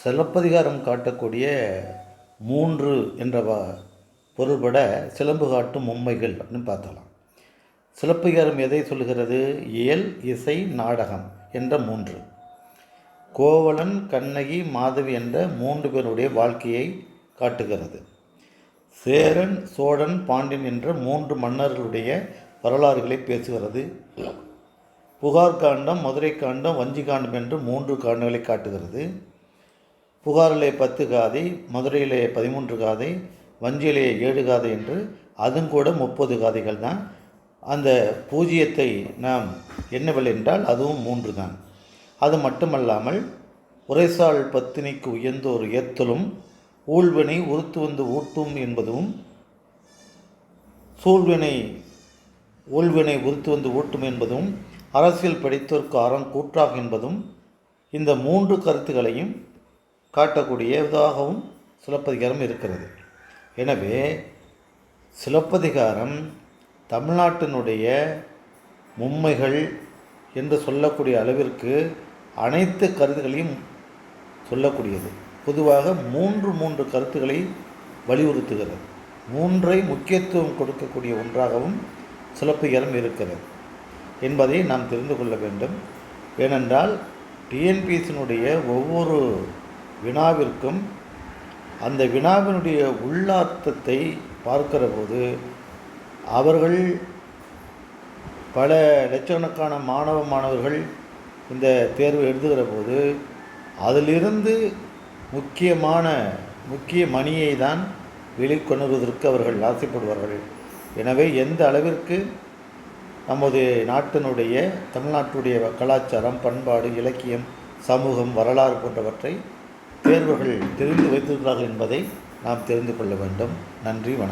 சிலப்பதிகாரம் காட்டக்கூடிய மூன்று என்ற பொருள்பட சிலம்பு காட்டும் உண்மைகள் அப்படின்னு பார்த்தலாம் சிலப்பதிகாரம் எதை சொல்லுகிறது? இயல் இசை நாடகம் என்ற மூன்று. கோவலன் கண்ணகி மாதவி என்ற மூன்று பேருடைய வாழ்க்கையை காட்டுகிறது. சேரன் சோழன் பாண்டியன் என்ற மூன்று மன்னர்களுடைய வரலாறுகளை பேசுகிறது. புகார் காண்டம் மதுரை காண்டம் வஞ்சி காண்டம் என்று மூன்று காண்டங்களை காட்டுகிறது. புகாரிலே பத்து காதை மதுரையிலே பதிமூன்று காதை வஞ்சியிலே ஏழு காதை என்று அதுவும் கூட முப்பது காதைகள் தான். அந்த பூஜ்ஜியத்தை நாம் எண்ணவில்லை என்றால் அதுவும் மூன்று தான். அது மட்டுமல்லாமல் உரைசால் பத்தினிக்கு உயர்ந்தோர் ஏத்தலும் ஊழ்வினை உறுத்து வந்து ஊட்டும் என்பதும் சூழ்வினை ஊழ்வினை உறுத்து வந்து ஊட்டும் என்பதும் அரசியல் படித்தோர்க்கு அறம் கூற்றாக என்பதும் இந்த மூன்று கருத்துக்களையும் காட்டக்கூடிய இதாகவும் சிலப்பதிகாரம் இருக்கிறது. எனவே சிலப்பதிகாரம் தமிழ்நாட்டினுடைய மும்மைகள் என்று சொல்லக்கூடிய அளவிற்கு அனைத்து கருத்துகளையும் சொல்லக்கூடியது. பொதுவாக மூன்று மூன்று கருத்துக்களை வலியுறுத்துகிறது. மூன்றை முக்கியத்துவம் கொடுக்கக்கூடிய ஒன்றாகவும் சிலப்பதிகாரம் இருக்கிறது. என்பதை நாம் தெரிந்து கொள்ள வேண்டும். ஏனென்றால் டிஎன்பிஎஸ்சினுடைய ஒவ்வொரு வினாவிற்கும் அந்த வினாவினுடைய உள்ளார்த்தத்தை பார்க்கிற போது அவர்கள் பல லட்சக்கணக்கான மாணவ மாணவர்கள் இந்த தேர்வு எழுதுகிற போது அதிலிருந்து முக்கியமான முக்கிய மணியை தான் வெளிக்கொணர்வதற்கு அவர்கள் ஆசைப்படுவார்கள். எனவே எந்த அளவிற்கு நமது நாட்டினுடைய தமிழ்நாட்டுடைய கலாச்சாரம் பண்பாடு இலக்கியம் சமூகம் வரலாறு போன்றவற்றை தேர்வுகள் தெரிந்து வைத்திருக்கிறார்கள் என்பதை நாம் தெரிந்து கொள்ள வேண்டும். நன்றி வணக்கம்.